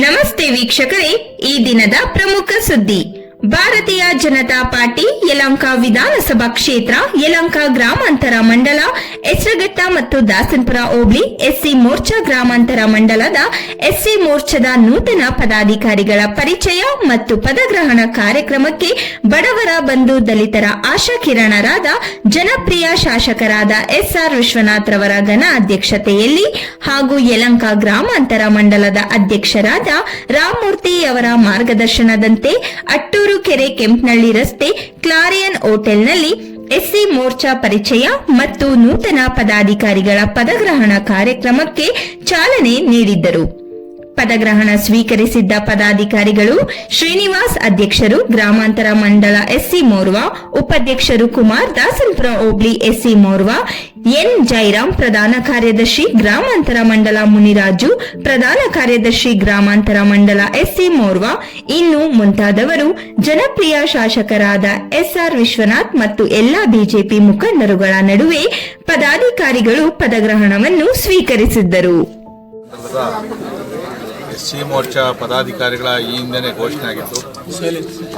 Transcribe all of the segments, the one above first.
ನಮಸ್ತೆ ವೀಕ್ಷಕರೇ ಈ ದಿನದ ಪ್ರಮುಖ ಸುದ್ದಿ. ಭಾರತೀಯ ಜನತಾ ಪಾರ್ಟಿ, ಯಲಂಕ ವಿಧಾನಸಭಾ ಕ್ಷೇತ್ರ, ಯಲಂಕ ಗ್ರಾಮಾಂತರ ಮಂಡಲ ಎಸ್ರಘಟ್ಟ ಮತ್ತು ದಾಸನ್ಪುರ ಹೋಬಳಿ, ಎಸ್ಸಿ ಮೋರ್ಚಾ ಗ್ರಾಮಾಂತರ ಮಂಡಲದ ಎಸ್ಸಿ ಮೋರ್ಚಾದ ನೂತನ ಪದಾಧಿಕಾರಿಗಳ ಪರಿಚಯ ಮತ್ತು ಪದಗ್ರಹಣ ಕಾರ್ಯಕ್ರಮಕ್ಕೆ ಬಡವರ ಬಂಧು ದಲಿತರ ಆಶಾಕಿರಣರಾದ ಜನಪ್ರಿಯ ಶಾಸಕರಾದ ಎಸ್ಆರ್ ವಿಶ್ವನಾಥ್ ರವರ ಘನ ಅಧ್ಯಕ್ಷತೆಯಲ್ಲಿ ಹಾಗೂ ಯಲಂಕ ಗ್ರಾಮಾಂತರ ಮಂಡಲದ ಅಧ್ಯಕ್ಷರಾದ ರಾಮಮೂರ್ತಿ ಅವರ ಮಾರ್ಗದರ್ಶನದಂತೆ ಅಟ್ಟೂರು ಕೆರೆ ಕೆಂಪ್ನಳ್ಳಿ ರಸ್ತೆ ಕ್ಲಾರಿಯನ್ ಹೋಟೆಲ್ನಲ್ಲಿ ಎಸ್ಸಿ ಮೋರ್ಚಾ ಪರಿಚಯ ಮತ್ತು ನೂತನ ಪದಾಧಿಕಾರಿಗಳ ಪದಗ್ರಹಣ ಕಾರ್ಯಕ್ರಮಕ್ಕೆ ಚಾಲನೆ ನೀಡಿದ್ದರು. ಪದಗ್ರಹಣ ಸ್ವೀಕರಿಸಿದ್ದ ಪದಾಧಿಕಾರಿಗಳು ಶ್ರೀನಿವಾಸ್ ಅಧ್ಯಕ್ಷರು ಗ್ರಾಮಾಂತರ ಮಂಡಲ ಎಸ್ಸಿ ಮೋರ್ವಾ, ಉಪಾಧ್ಯಕ್ಷರು ಕುಮಾರ್ ದಾಸನ್ಪುರ ಓಬ್ಲಿ ಎಸ್ಸಿ ಮೋರ್ವಾ, ಎನ್ ಜೈರಾಮ್ ಪ್ರಧಾನ ಕಾರ್ಯದರ್ಶಿ ಗ್ರಾಮಾಂತರ ಮಂಡಲ ಮುನಿರಾಜು, ಪ್ರಧಾನ ಕಾರ್ಯದರ್ಶಿ ಗ್ರಾಮಾಂತರ ಮಂಡಲ ಎಸ್ಸಿ ಮೋರ್ವಾ, ಇನ್ನು ಮುಂತಾದವರು ಜನಪ್ರಿಯ ಶಾಸಕರಾದ ಎಸ್ಆರ್ ವಿಶ್ವನಾಥ್ ಮತ್ತು ಎಲ್ಲಾ ಬಿಜೆಪಿ ಮುಖಂಡರುಗಳ ನಡುವೆ ಪದಾಧಿಕಾರಿಗಳು ಪದಗ್ರಹಣವನ್ನು ಸ್ವೀಕರಿಸಿದ್ದರು. ಎಸ್ ಸಿ ಮೋರ್ಚಾ ಪದಾಧಿಕಾರಿಗಳ ಈ ಹಿಂದೆನೇ ಘೋಷಣೆ ಆಗಿತ್ತು.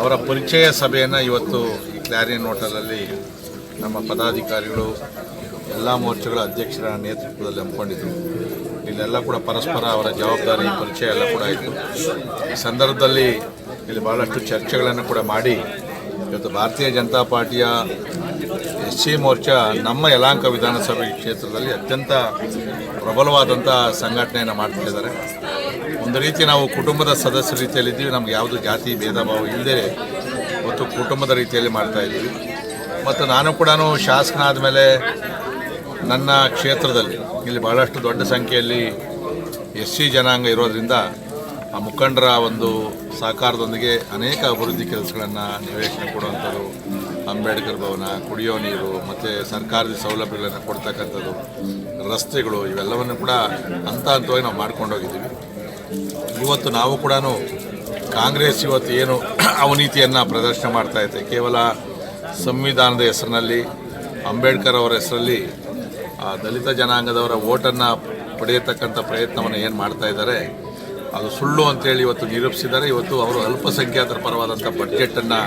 ಅವರ ಪರಿಚಯ ಸಭೆಯನ್ನು ಇವತ್ತು ಈ ಕ್ಲಾರಿಯನ್ ಹೋಟೆಲಲ್ಲಿ ನಮ್ಮ ಪದಾಧಿಕಾರಿಗಳು, ಎಲ್ಲ ಮೋರ್ಚಾಗಳ ಅಧ್ಯಕ್ಷರ ನೇತೃತ್ವದಲ್ಲಿ ಹಮ್ಮಿಕೊಂಡಿದ್ರು. ಇಲ್ಲೆಲ್ಲ ಕೂಡ ಪರಸ್ಪರ ಅವರ ಜವಾಬ್ದಾರಿ, ಪರಿಚಯ ಎಲ್ಲ ಕೂಡ ಆಯಿತು. ಈ ಸಂದರ್ಭದಲ್ಲಿ ಇಲ್ಲಿ ಭಾಳಷ್ಟು ಚರ್ಚೆಗಳನ್ನು ಕೂಡ ಮಾಡಿ ಇವತ್ತು ಭಾರತೀಯ ಜನತಾ ಪಾರ್ಟಿಯ ಎಸ್ ಸಿ ಮೋರ್ಚಾ ನಮ್ಮ ಯಲಾಂಕ ವಿಧಾನಸಭೆ ಕ್ಷೇತ್ರದಲ್ಲಿ ಅತ್ಯಂತ ಪ್ರಬಲವಾದಂಥ ಸಂಘಟನೆಯನ್ನು ಮಾಡ್ತಿದ್ದಾರೆ. ಒಂದು ರೀತಿ ನಾವು ಕುಟುಂಬದ ಸದಸ್ಯರ ರೀತಿಯಲ್ಲಿದ್ದೀವಿ ನಮ್ಗೆ ಯಾವುದು ಜಾತಿ, ಭೇದ, ಭಾವ ಇಲ್ಲದೆ ಮತ್ತು ಕುಟುಂಬದ ರೀತಿಯಲ್ಲಿ ಮಾಡ್ತಾ ಇದ್ದೀವಿ. ಮತ್ತು ನಾನು ಕೂಡ ಶಾಸಕನಾದ ಮೇಲೆ ನನ್ನ ಕ್ಷೇತ್ರದಲ್ಲಿ, ಇಲ್ಲಿ ಬಹಳಷ್ಟು ದೊಡ್ಡ ಸಂಖ್ಯೆಯಲ್ಲಿ ಎಸ್ ಸಿ ಜನಾಂಗ ಇರೋದ್ರಿಂದ ಆ ಮುಖಂಡರ ಒಂದು ಸಹಕಾರದೊಂದಿಗೆ ಅನೇಕ ಅಭಿವೃದ್ಧಿ ಕೆಲಸಗಳನ್ನು ನಿವೇಶನ ಕೊಡುವಂಥದ್ದು, ಅಂಬೇಡ್ಕರ್ ಭವನ, ಕುಡಿಯೋ ನೀರು, ಮತ್ತು ಸರ್ಕಾರದ ಸೌಲಭ್ಯಗಳನ್ನು ಕೊಡ್ತಕ್ಕಂಥದ್ದು, ರಸ್ತೆಗಳು ಇವೆಲ್ಲವನ್ನು ಕೂಡ ಹಂತ ಹಂತವಾಗಿ ನಾವು ಮಾಡ್ಕೊಂಡು ಹೋಗಿದ್ದೀವಿ. ಇವತ್ತು ನಾವು ಕೂಡ ಕಾಂಗ್ರೆಸ್ ಇವತ್ತು ಏನು ಅವನೀತಿಯನ್ನು ಪ್ರದರ್ಶನ ಮಾಡ್ತಾ ಇದೆ. ಕೇವಲ ಸಂವಿಧಾನದ ಹೆಸರಿನಲ್ಲಿ, ಅಂಬೇಡ್ಕರ್ ಅವರ ಹೆಸರಲ್ಲಿ, ಆ, ದಲಿತ ಜನಾಂಗದವರ ಓಟನ್ನು ಪಡೆಯತಕ್ಕಂಥ ಪ್ರಯತ್ನವನ್ನು ಏನು ಮಾಡ್ತಾ ಇದ್ದಾರೆ, ಅದು ಸುಳ್ಳು ಅಂತೇಳಿ ಇವತ್ತು ನಿರೂಪಿಸಿದ್ದಾರೆ. ಇವತ್ತು ಅವರು ಅಲ್ಪಸಂಖ್ಯಾತರ ಪರವಾದಂಥ ಬಡ್ಜೆಟನ್ನು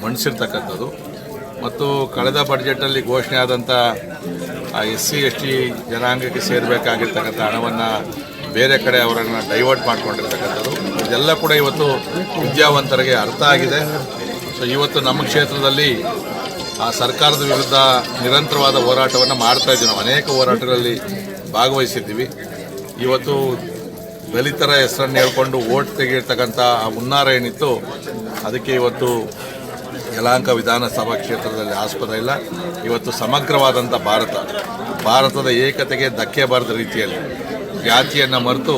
ಮಂಡಿಸಿರ್ತಕ್ಕಂಥದ್ದು ಮತ್ತು ಕಳೆದ ಬಡ್ಜೆಟಲ್ಲಿ ಘೋಷಣೆ ಆದಂಥ ಎಸ್ ಸಿ ಎಸ್ ಟಿ ಜನಾಂಗಕ್ಕೆ ಸೇರಬೇಕಾಗಿರ್ತಕ್ಕಂಥ ಹಣವನ್ನು ಬೇರೆ ಕಡೆ ಅವರನ್ನು ಡೈವರ್ಟ್ ಮಾಡ್ಕೊಂಡಿರ್ತಕ್ಕಂಥದ್ದು. ಇದೆಲ್ಲ ಕೂಡ ಇವತ್ತು ವಿದ್ಯಾವಂತರಿಗೆ ಅರ್ಥ ಆಗಿದೆ. ಸೊ ಇವತ್ತು ನಮ್ಮ ಕ್ಷೇತ್ರದಲ್ಲಿ ಆ ಸರ್ಕಾರದ ವಿರುದ್ಧ ನಿರಂತರವಾದ ಹೋರಾಟವನ್ನು ಮಾಡ್ತಾ ಇದ್ದೀವಿ. ನಾವು ಅನೇಕ ಹೋರಾಟಗಳಲ್ಲಿ ಭಾಗವಹಿಸಿದ್ದೀವಿ. ಇವತ್ತು ದಲಿತರ ಹೆಸರನ್ನು ಹೇಳ್ಕೊಂಡು ಓಟ್ ತೆಗೆಯಿರ್ತಕ್ಕಂಥ ಆ ಹುನ್ನಾರ ಏನಿತ್ತು, ಅದಕ್ಕೆ ಇವತ್ತು ಯಲಾಂಕ ವಿಧಾನಸಭಾ ಕ್ಷೇತ್ರದಲ್ಲಿ ಆಸ್ಪದ ಇಲ್ಲ. ಇವತ್ತು ಸಮಗ್ರವಾದಂಥ ಭಾರತ, ಭಾರತದ ಏಕತೆಗೆ ಧಕ್ಕೆ ಬಾರದ ರೀತಿಯಲ್ಲಿ. ಜಾತಿಯನ್ನು ಮರೆತು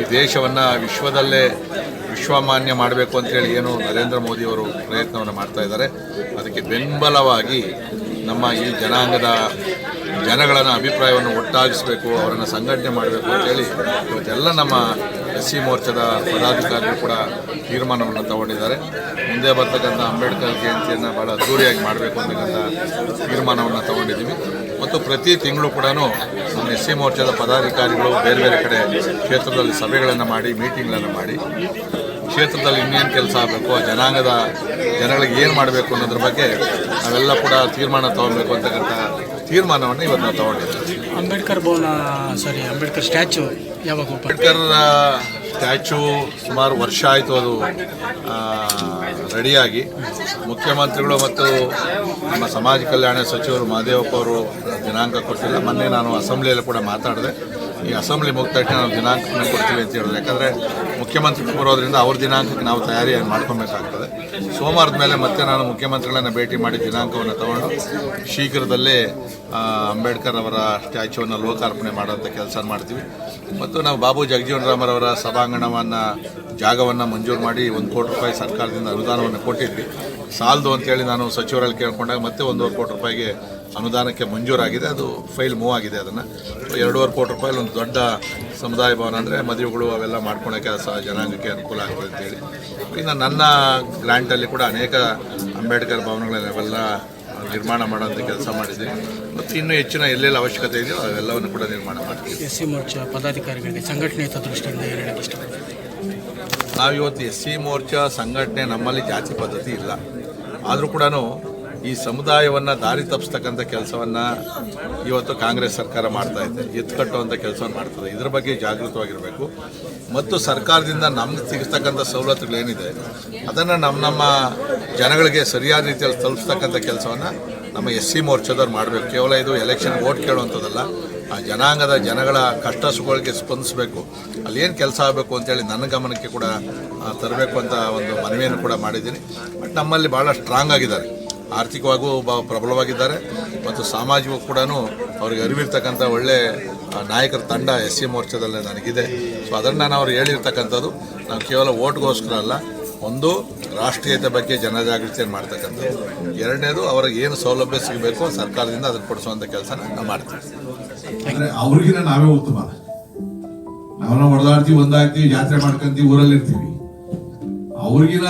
ಈ ದೇಶವನ್ನು ವಿಶ್ವದಲ್ಲೇ ವಿಶ್ವಮಾನ್ಯ ಮಾಡಬೇಕು ಅಂತೇಳಿ ಏನು ನರೇಂದ್ರ ಮೋದಿಯವರು ಪ್ರಯತ್ನವನ್ನು ಮಾಡ್ತಾ ಇದ್ದಾರೆ. ಅದಕ್ಕೆ ಬೆಂಬಲವಾಗಿ ನಮ್ಮ ಈ ಜನಾಂಗದ ಜನಗಳನ್ನು ಅಭಿಪ್ರಾಯವನ್ನು ಒಟ್ಟಾಗಿಸಬೇಕು, ಅವರನ್ನು ಸಂಘಟನೆ ಮಾಡಬೇಕು ಅಂತೇಳಿ ಇವತ್ತೆಲ್ಲ ನಮ್ಮ ಎಸ್ ಸಿ ಮೋರ್ಚಾದ ಪದಾಧಿಕಾರಿಗಳು ಕೂಡ ತೀರ್ಮಾನವನ್ನು ತಗೊಂಡಿದ್ದಾರೆ. ಮುಂದೆ ಬರ್ತಕ್ಕಂಥ ಅಂಬೇಡ್ಕರ್ ಜಯಂತಿಯನ್ನು ಭಾಳ ಅದ್ದೂರಿಯಾಗಿ ಮಾಡಬೇಕು ಅಂತಕ್ಕಂಥ ತೀರ್ಮಾನವನ್ನು ತಗೊಂಡಿದ್ದೀವಿ. ಮತ್ತು ಪ್ರತಿ ತಿಂಗಳು ಕೂಡ ನಮ್ಮ ಎಸ್ ಸಿ ಮೋರ್ಚಾದ ಪದಾಧಿಕಾರಿಗಳು ಬೇರೆ ಬೇರೆ ಕಡೆ ಕ್ಷೇತ್ರದಲ್ಲಿ ಸಭೆಗಳನ್ನು ಮಾಡಿ ಮೀಟಿಂಗ್ಗಳನ್ನು ಮಾಡಿ. ಕ್ಷೇತ್ರದಲ್ಲಿ ಇನ್ನೇನು ಕೆಲಸ ಆಗಬೇಕು ಆ ಜನಾಂಗದ ಜನಗಳಿಗೆ ಏನು ಮಾಡಬೇಕು ಅನ್ನೋದ್ರ ಬಗ್ಗೆ ನಾವೆಲ್ಲ ಕೂಡ ತೀರ್ಮಾನ ತಗೋಬೇಕು ಅಂತಕ್ಕಂಥ ತೀರ್ಮಾನವನ್ನು ಇವತ್ತು ನಾವು ತಗೊಂಡಿದ್ದೀವಿ. ಅಂಬೇಡ್ಕರ್ ಭವನ ಸಾರಿ ಅಂಬೇಡ್ಕರ್ ಸ್ಟ್ಯಾಚು ಯಾವಾಗ ಅಂಬೇಡ್ಕರ್ ಸ್ಟ್ಯಾಚು ಸುಮಾರು ವರ್ಷ ಆಯಿತು ಅದು ರೆಡಿಯಾಗಿ. ಮುಖ್ಯಮಂತ್ರಿಗಳು ಮತ್ತು ನಮ್ಮ ಸಮಾಜ ಕಲ್ಯಾಣ ಸಚಿವರು ಮಹದೇವಪ್ಪ ಅವರು ದಿನಾಂಕ ಕೊಟ್ಟಿಲ್ಲ. ಮೊನ್ನೆ ನಾನು ಅಸೆಂಬ್ಲಿಯಲ್ಲಿ ಕೂಡ ಮಾತಾಡಿದೆ. ಈ ಅಸೆಂಬ್ಲಿ ಮುಗಿದ ತಕ್ಷಣ ನಾವು ದಿನಾಂಕನ ಕೊಡ್ತೀವಿ ಅಂತ ಹೇಳಿದ್ರು ಯಾಕಂದರೆ ಮುಖ್ಯಮಂತ್ರಿ ಬರೋದ್ರಿಂದ ಅವ್ರ ದಿನಾಂಕಕ್ಕೆ ನಾವು ತಯಾರಿ ಮಾಡ್ಕೊಬೇಕಾಗ್ತದೆ. ಸೋಮವಾರದ ಮೇಲೆ ಮತ್ತೆ ನಾನು ಮುಖ್ಯಮಂತ್ರಿಗಳನ್ನು ಭೇಟಿ ಮಾಡಿ ದಿನಾಂಕವನ್ನು ತಗೊಂಡು ಶೀಘ್ರದಲ್ಲೇ ಅಂಬೇಡ್ಕರ್ ಅವರ ಸ್ಟ್ಯಾಚ್ಯೂವನ್ನು ಲೋಕಾರ್ಪಣೆ ಮಾಡೋಂಥ ಕೆಲಸ ಮಾಡ್ತೀವಿ. ಮತ್ತು ನಾವು ಬಾಬು ಜಗಜೀವನ್ ರಾಮರವರ ಸಭಾಂಗಣವನ್ನು, ಜಾಗವನ್ನು ಮಂಜೂರು ಮಾಡಿ ಒಂದು ಕೋಟಿ ರೂಪಾಯಿ ಸರ್ಕಾರದಿಂದ ಅನುದಾನವನ್ನು ಕೊಟ್ಟಿದ್ವಿ. ಸಾಲದು ಅಂತೇಳಿ ನಾನು ಸಚಿವರಲ್ಲಿ ಕೇಳ್ಕೊಂಡಾಗ ಮತ್ತೆ ಒಂದೂವರೆ ಕೋಟಿ ರೂಪಾಯಿಗೆ ಅನುದಾನಕ್ಕೆ ಮಂಜೂರಾಗಿದೆ. ಅದು ಫೈಲ್ ಮೂವ್ ಆಗಿದೆ ಅದನ್ನು. ಎರಡೂವರೆ ಕೋಟಿ ರೂಪಾಯಿ ಒಂದು ದೊಡ್ಡ ಸಮುದಾಯ ಭವನ ಅಂದರೆ ಮದುವೆಗಳು ಅವೆಲ್ಲ ಮಾಡ್ಕೊಳಕ್ಕೆ ಸಹ ಜನಾಂಗಕ್ಕೆ ಅನುಕೂಲ ಆಗ್ತದೆ ಅಂತೇಳಿ ಇನ್ನು ನನ್ನ ಗ್ರ್ಯಾಂಟಲ್ಲಿ ಕೂಡ ಅನೇಕ ಅಂಬೇಡ್ಕರ್ ಭವನಗಳನ್ನೆಲ್ಲ ನಿರ್ಮಾಣ ಮಾಡೋಂಥ ಕೆಲಸ ಮಾಡಿದ್ದೀವಿ ಮತ್ತು ಇನ್ನೂ ಹೆಚ್ಚಿನ ಎಲ್ಲೆಲ್ಲಿ ಅವಶ್ಯಕತೆ ಇದೆಯೋ ಅವೆಲ್ಲವನ್ನು ಕೂಡ ನಿರ್ಮಾಣ ಮಾಡ್ತೀವಿ. ಎಸ್ ಸಿ ಮೋರ್ಚಾ ಪದಾಧಿಕಾರಿಗಳಿಗೆ ಸಂಘಟನೆ ದೃಷ್ಟಿಯಿಂದ ಹೇಳಕ್ಕೆ ಇಷ್ಟಪಡ್ತೀನಿ ನಾವಿವತ್ತು ಎಸ್ ಸಿ ಮೋರ್ಚಾ ಸಂಘಟನೆ ನಮ್ಮಲ್ಲಿ ಜಾತಿ ಪದ್ಧತಿ ಇಲ್ಲ. ಆದರೂ ಕೂಡ ಈ ಸಮುದಾಯವನ್ನು ದಾರಿ ತಪ್ಪಿಸ್ತಕ್ಕಂಥ ಕೆಲಸವನ್ನು ಇವತ್ತು ಕಾಂಗ್ರೆಸ್ ಸರ್ಕಾರ ಮಾಡ್ತಾ ಇದೆ ಎತ್ಕಟ್ಟುವಂಥ ಕೆಲಸವನ್ನು ಮಾಡ್ತದೆ. ಇದ್ರ ಬಗ್ಗೆ ಜಾಗೃತವಾಗಿರಬೇಕು. ಮತ್ತು ಸರ್ಕಾರದಿಂದ ನಮ್ಗೆ ಸಿಗಿಸ್ತಕ್ಕಂಥ ಸವಲತ್ತುಗಳೇನಿದೆ, ಅದನ್ನು ನಮ್ಮ ನಮ್ಮ ಜನಗಳಿಗೆ ಸರಿಯಾದ ರೀತಿಯಲ್ಲಿ ತಲುಪಿಸ್ತಕ್ಕಂಥ ಕೆಲಸವನ್ನು ನಮ್ಮ ಎಸ್ ಸಿ ಮೋರ್ಚಾದವ್ರು ಮಾಡಬೇಕು. ಕೇವಲ ಇದು ಎಲೆಕ್ಷನ್ ಓಟ್ ಕೇಳುವಂಥದ್ದಲ್ಲ, ಆ ಜನಾಂಗದ ಜನಗಳ ಕಷ್ಟ ಸುಖಗಳಿಗೆ ಸ್ಪಂದಿಸಬೇಕು. ಅಲ್ಲಿ ಏನು ಕೆಲಸ ಆಗಬೇಕು ಅಂತೇಳಿ ನನ್ನ ಗಮನಕ್ಕೆ ಕೂಡ ತರಬೇಕು ಅಂತ ಒಂದು ಮನವಿಯನ್ನು ಕೂಡ ಮಾಡಿದ್ದೀನಿ. ಬಟ್ ನಮ್ಮಲ್ಲಿ ಭಾಳ ಸ್ಟ್ರಾಂಗ್ ಆಗಿದ್ದಾರೆ. ಆರ್ಥಿಕವಾಗೂ ಪ್ರಬಲವಾಗಿದ್ದಾರೆ ಮತ್ತು ಸಾಮಾಜಿಕವಾಗಿ ಕೂಡ ಅವ್ರಿಗೆ ಅರಿವಿರ್ತಕ್ಕಂಥ ಒಳ್ಳೆ ನಾಯಕರ ತಂಡ ಎಸ್ ಸಿ ಮೋರ್ಚಾದಲ್ಲೇ ನನಗಿದೆ. ಸೊ ಅದನ್ನು ನಾನು ಅವ್ರು ಹೇಳಿರ್ತಕ್ಕಂಥದ್ದು, ನಾವು ಕೇವಲ ಓಟ್ಗೋಸ್ಕರ ಅಲ್ಲ, ಒಂದು ರಾಷ್ಟ್ರೀಯತೆ ಬಗ್ಗೆ ಜನಜಾಗೃತಿಯನ್ನು ಮಾಡ್ತಕ್ಕಂಥದ್ದು. ಎರಡನೇದು, ಅವ್ರಿಗೆ ಏನು ಸೌಲಭ್ಯ ಸಿಗಬೇಕು ಸರ್ಕಾರದಿಂದ ಅದನ್ನು ಕೊಡಿಸುವಂಥ ಕೆಲಸ ನಾವು ಮಾಡ್ತೀವಿ. ಅವ್ರಿಗಿನ ನಾವೇ ಉತ್ತಮ. ನಾವನ್ನ ಹೊಡೆದಾಡ್ತೀವಿ, ಒಂದಾಗ್ತೀವಿ ಯಾತ್ರೆ ಮಾಡ್ಕೊಂತೀವಿ ಊರಲ್ಲಿ ಇರ್ತೀವಿ ಅವ್ರಿಗಿನ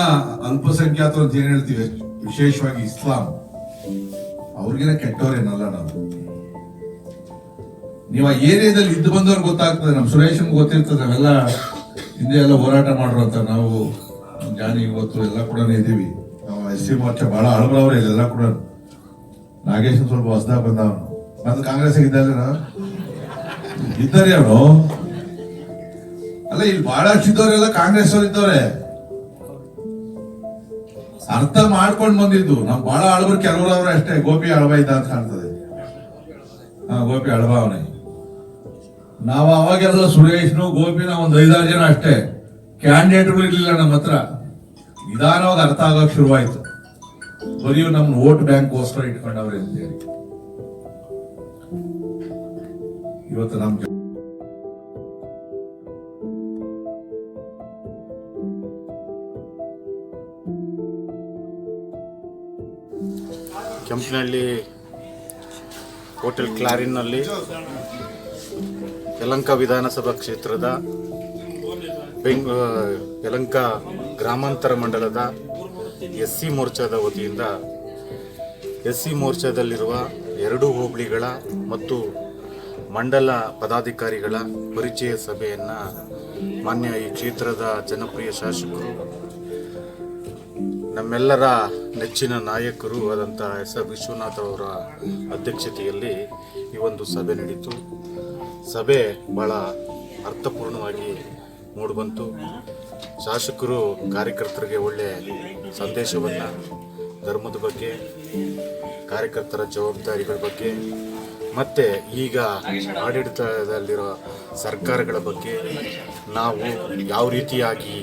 ಅಲ್ಪಸಂಖ್ಯಾತರು ಅಂತ ಏನು ಹೇಳ್ತೀವಿ ವಿಶೇಷವಾಗಿ ಇಸ್ಲಾಂ ಅವ್ರಿಗಿನ ಕೆಟ್ಟವ್ರೇನಲ್ಲ ನಾವು. ನೀವು ಆ ಏರಿಯಾದಲ್ಲಿ ಇದ್ದು ಬಂದವ್ರು ಗೊತ್ತಾಗ್ತದೆ ನಮ್ಮ ಸುರೇಶನ್ ಗೊತ್ತಿರ್ತದೆ, ನಾವೆಲ್ಲ ಹಿಂದೆ ಎಲ್ಲ ಹೋರಾಟ ಅಂತ ನಾವು ಜಾನಿ ಇವತ್ತು ಎಲ್ಲ ಕೂಡ ಇದ್ದೀವಿ. ನಾವು ಎಸ್ ಸಿ ಮೋರ್ಚಾ ಬಹಳ ಅಳಬ್ರವ್ರೆ ಇಲ್ಲೆಲ್ಲ ಕೂಡ. ನಾಗೇಶ್ ಸ್ವಲ್ಪ ಹೊಸದಾಗ ಬಂದವನು ಬಂದು ಕಾಂಗ್ರೆಸ್ ಇದ್ದಲ್ಲ ಇದ್ದಾರೆ ಅವನು ಅಲ್ಲ, ಇಲ್ಲಿ ಬಹಳಷ್ಟು ಇದ್ದವರೆಲ್ಲ ಕಾಂಗ್ರೆಸ್ ಅವ್ರು ಇದ್ದವ್ರೆ. ಅರ್ಥ ಮಾಡ್ಕೊಂಡು ಬಂದಿದ್ದು. ನಾವು ಬಹಳ ಅಳಬರು ಕೆಲವರು ಅವ್ರೆ ಅಷ್ಟೇ. ಗೋಪಿ ಅಳಬ ಇದ್ದ ಅಂತ ಕಾಣ್ತದೆ. ಹಾ ಗೋಪಿ ಅಳವ ಅವನೇ. ನಾವು ಅವಾಗೆಲ್ಲ ಸುರೇಶ್ನು ಗೋಪಿನ ಒಂದು ಐದಾರು ಜನ ಅಷ್ಟೇ. ಕ್ಯಾಂಡಿಡೇಟ್ಗಳು ಇರಲಿಲ್ಲ ನಮ್ಮ ಹತ್ರ. ನಿಧಾನವಾಗಿ ಅರ್ಥ ಆಗೋಕೆ ಶುರುವಾಯಿತು. ಬರೀ ನಮ್ ವೋಟ್ ಬ್ಯಾಂಕ್ಗೋಸ್ಕರ ಇಟ್ಕೊಂಡವ್ರೆ ಅಂತೇಳಿ. ಇವತ್ತು ನಮ್ ಕೆಂಪನಹಳ್ಳಿ ಹೋಟೆಲ್ ಕ್ಲಾರಿನ್ನಲ್ಲಿ ಯಲಂಕ ವಿಧಾನಸಭಾ ಕ್ಷೇತ್ರದ ಬೆಂಗ್ ಯಲಂಕ ಗ್ರಾಮಾಂತರ ಮಂಡಲದ ಎಸ್ ಸಿ ಮೋರ್ಚಾದ ವತಿಯಿಂದ ಎಸ್ ಸಿ ಮೋರ್ಚಾದಲ್ಲಿರುವ ಎರಡು ಹೋಬಳಿಗಳ ಮತ್ತು ಮಂಡಲ ಪದಾಧಿಕಾರಿಗಳ ಪರಿಚಯ ಸಭೆಯನ್ನು ಮಾನ್ಯ ಈ ಕ್ಷೇತ್ರದ ಜನಪ್ರಿಯ ಶಾಸಕರು ನಮ್ಮೆಲ್ಲರ ನೆಚ್ಚಿನ ನಾಯಕರು ಆದಂಥ ಎಸ್ ಆರ್ ವಿಶ್ವನಾಥ್ ಅವರ ಅಧ್ಯಕ್ಷತೆಯಲ್ಲಿ ಈ ಒಂದು ಸಭೆ ನಡೀತು. ಸಭೆ ಭಾಳ ಅರ್ಥಪೂರ್ಣವಾಗಿ ಮೂಡಿಬಂತು. ಶಾಸಕರು, ಕಾರ್ಯಕರ್ತರಿಗೆ ಒಳ್ಳೆಯ ಸಂದೇಶವನ್ನು, ಧರ್ಮದ ಬಗ್ಗೆ, ಕಾರ್ಯಕರ್ತರ ಜವಾಬ್ದಾರಿಗಳ ಬಗ್ಗೆ, ಮತ್ತು ಈಗ ಆಡಳಿತದಲ್ಲಿರೋ ಸರ್ಕಾರಗಳ ಬಗ್ಗೆ ನಾವು ಯಾವ ರೀತಿಯಾಗಿ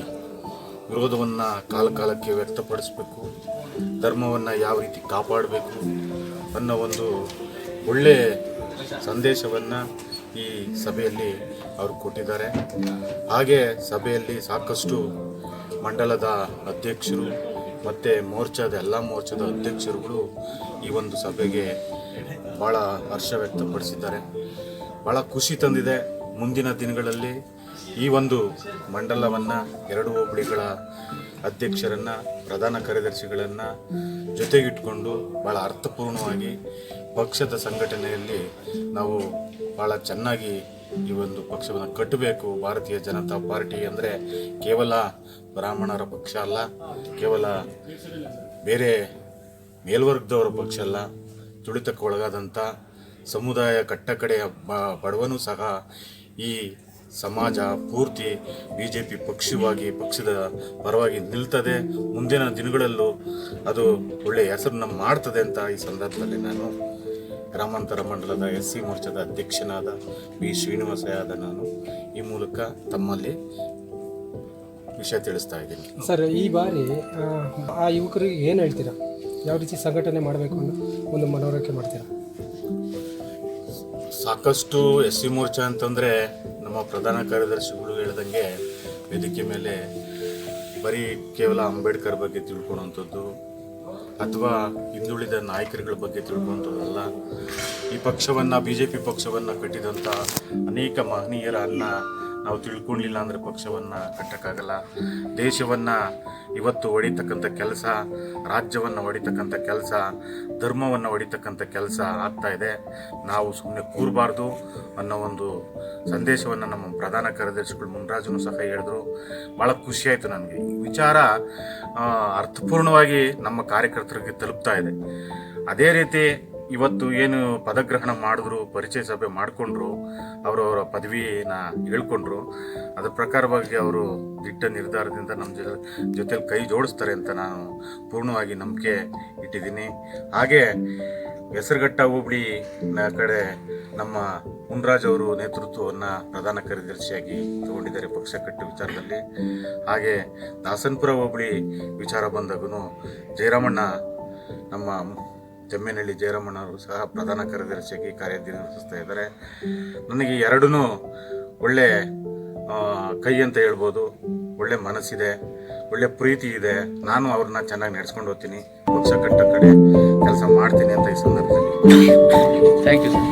ವಿರೋಧವನ್ನು ಕಾಲ ಕಾಲಕ್ಕೆ ವ್ಯಕ್ತಪಡಿಸಬೇಕು, ಧರ್ಮವನ್ನು ಯಾವ ರೀತಿ ಕಾಪಾಡಬೇಕು ಅನ್ನೋ ಒಂದು ಒಳ್ಳೆ ಸಂದೇಶವನ್ನು ಈ ಸಭೆಯಲ್ಲಿ ಅವರು ಕೊಟ್ಟಿದ್ದಾರೆ. ಹಾಗೆ ಸಭೆಯಲ್ಲಿ ಸಾಕಷ್ಟು ಮಂಡಲದ ಅಧ್ಯಕ್ಷರು ಮತ್ತು ಮೋರ್ಚಾದ ಎಲ್ಲ ಮೋರ್ಚಾದ ಅಧ್ಯಕ್ಷರುಗಳು ಈ ಒಂದು ಸಭೆಗೆ ಭಾಳ ಹರ್ಷ ವ್ಯಕ್ತಪಡಿಸಿದ್ದಾರೆ. ಭಾಳ ಖುಷಿ ತಂದಿದೆ ಮುಂದಿನ ದಿನಗಳಲ್ಲಿ ಈ ಒಂದು ಮಂಡಲವನ್ನು ಎರಡು ಹೋಬಳಿಗಳ ಅಧ್ಯಕ್ಷರನ್ನು, ಪ್ರಧಾನ ಕಾರ್ಯದರ್ಶಿಗಳನ್ನು ಜೊತೆಗಿಟ್ಕೊಂಡು ಭಾಳ ಅರ್ಥಪೂರ್ಣವಾಗಿ ಪಕ್ಷದ ಸಂಘಟನೆಯಲ್ಲಿ ನಾವು ಭಾಳ ಚೆನ್ನಾಗಿ ಈ ಒಂದು ಪಕ್ಷವನ್ನು ಕಟ್ಟಬೇಕು. ಭಾರತೀಯ ಜನತಾ ಪಾರ್ಟಿ ಅಂದರೆ ಕೇವಲ ಬ್ರಾಹ್ಮಣರ ಪಕ್ಷ ಅಲ್ಲ, ಕೇವಲ ಬೇರೆ ಮೇಲ್ವರ್ಗದವರ ಪಕ್ಷ ಅಲ್ಲ ತುಳಿತಕ್ಕೆ ಒಳಗಾದಂಥ ಸಮುದಾಯ ಕಟ್ಟಕಡೆಯ ಬಡವನೂ ಸಹ ಈ ಸಮಾಜ ಪೂರ್ತಿ ಬಿ ಜೆ ಪಿ ಪಕ್ಷವಾಗಿ ಪಕ್ಷದ ಪರವಾಗಿ ನಿಲ್ತದೆ. ಮುಂದಿನ ದಿನಗಳಲ್ಲೂ ಅದು ಒಳ್ಳೆಯ ಹೆಸರನ್ನ ಮಾಡ್ತದೆ ಅಂತ ಈ ಸಂದರ್ಭದಲ್ಲಿ ನಾನು ಗ್ರಾಮಾಂತರ ಮಂಡಲದ ಎಸ್ ಸಿ ಮೋರ್ಚಾದ ಅಧ್ಯಕ್ಷನಾದ ಬಿ. ಶ್ರೀನಿವಾಸಯಾದ ನಾನು ಈ ಮೂಲಕ ತಮ್ಮಲ್ಲಿ ವಿಷಯ ತಿಳಿಸ್ತಾ ಇದ್ದೀನಿ. ಸರ್ ಈ ಬಾರಿ ಆ, ಆ ಯುವಕರಿಗೆ ಏನು ಹೇಳ್ತೀರಾ? ಯಾವ ರೀತಿ ಸಂಘಟನೆ ಮಾಡಬೇಕು ಅನ್ನೋ ಒಂದು ಮನವರಿಕೆ ಮಾಡ್ತೀರಾ? ಸಾಕಷ್ಟು ಎಸ್ ಸಿ ಮೋರ್ಚಾ ಅಂತಂದರೆ ನಮ್ಮ ಪ್ರಧಾನ ಕಾರ್ಯದರ್ಶಿಗಳು ಹೇಳ್ದಂಗೆ ವೇದಿಕೆ ಮೇಲೆ ಬರೀ ಕೇವಲ ಅಂಬೇಡ್ಕರ್ ಬಗ್ಗೆ ತಿಳ್ಕೊಳೋಂಥದ್ದು ಅಥವಾ ಹಿಂದುಳಿದ ನಾಯಕರುಗಳ ಬಗ್ಗೆ ತಿಳ್ಕೊಳೋಂಥದ್ದಲ್ಲ. ಈ ಪಕ್ಷವನ್ನು ಬಿ ಜೆ ಪಿ ಪಕ್ಷವನ್ನು ಕಟ್ಟಿದಂಥ ಅನೇಕ ಮಹನೀಯರನ್ನು ನಾವು ತಿಳ್ಕೊಂಡಿಲ್ಲ ಅಂದರೆ ಪಕ್ಷವನ್ನು ಕಟ್ಟಕ್ಕಾಗಲ್ಲ. ದೇಶವನ್ನು ಇವತ್ತು ಹೊಡಿತಕ್ಕಂಥ ಕೆಲಸ, ರಾಜ್ಯವನ್ನು ಹೊಡಿತಕ್ಕಂಥ ಕೆಲಸ, ಧರ್ಮವನ್ನು ಹೊಡಿತಕ್ಕಂಥ ಕೆಲಸ ಆಗ್ತಾ ಇದೆ. ನಾವು ಸುಮ್ಮನೆ ಕೂರಬಾರ್ದು ಅನ್ನೋ ಒಂದು ಸಂದೇಶವನ್ನು ನಮ್ಮ ಪ್ರಧಾನ ಕಾರ್ಯದರ್ಶಿಗಳು ಮುನ್ರಾಜನು ಸಹ ಹೇಳಿದ್ರು. ಭಾಳ ಖುಷಿಯಾಯಿತು ನನಗೆ. ಈ ವಿಚಾರ ಅರ್ಥಪೂರ್ಣವಾಗಿ ನಮ್ಮ ಕಾರ್ಯಕರ್ತರಿಗೆ ತಲುಪ್ತಾ ಇದೆ. ಅದೇ ರೀತಿ ಇವತ್ತು ಏನು ಪದಗ್ರಹಣ ಮಾಡಿದ್ರು, ಪರಿಚಯ ಸಭೆ ಮಾಡಿಕೊಂಡ್ರು ಅವರವರ ಪದವಿನ ಹೇಳ್ಕೊಂಡ್ರು. ಅದರ ಪ್ರಕಾರವಾಗಿ ಅವರು ದಿಟ್ಟ ನಿರ್ಧಾರದಿಂದ ನಮ್ಮ ಜೊತೆ ಜೊತೆಲಿ ಕೈ ಜೋಡಿಸ್ತಾರೆ ಅಂತ ನಾನು ಪೂರ್ಣವಾಗಿ ನಂಬಿಕೆ ಇಟ್ಟಿದ್ದೀನಿ. ಹಾಗೆ ಹೆಸರುಘಟ್ಟ ಹೋಬಳಿ ಕಡೆ ನಮ್ಮ ಮುನ್ರಾಜ್ ಅವರು ನೇತೃತ್ವವನ್ನು ಪ್ರಧಾನ ಕಾರ್ಯದರ್ಶಿಯಾಗಿ ತಗೊಂಡಿದ್ದಾರೆ ಪಕ್ಷ ಕಟ್ಟು ವಿಚಾರದಲ್ಲಿ. ಹಾಗೆ ದಾಸನ್ಪುರ ಹೋಬಳಿ ವಿಚಾರ ಬಂದಾಗೂ ಜಯರಾಮಣ್ಣ ನಮ್ಮ ಜಮ್ಮೇನಹಳ್ಳಿ ಜಯರಾಮಣ್ಣವರು ಸಹ ಪ್ರಧಾನ ಕಾರ್ಯದರ್ಶಿಯಾಗಿ ಕಾರ್ಯನಿರ್ವಹಿಸ್ತಾ ಇದ್ದಾರೆ. ನನಗೆ ಎರಡೂ ಒಳ್ಳೆ ಕೈ ಅಂತ ಹೇಳ್ಬೋದು. ಒಳ್ಳೆ ಮನಸ್ಸಿದೆ, ಒಳ್ಳೆ ಪ್ರೀತಿ ಇದೆ. ನಾನು ಅವ್ರನ್ನ ಚೆನ್ನಾಗಿ ನಡೆಸ್ಕೊಂಡು ಹೋಗ್ತೀನಿ. ಪಕ್ಷ ಕಟ್ಟ ಕಡೆ ಕೆಲಸ ಮಾಡ್ತೀನಿ ಅಂತ ಈ ಸಂದರ್ಭದಲ್ಲಿ. Thank you sir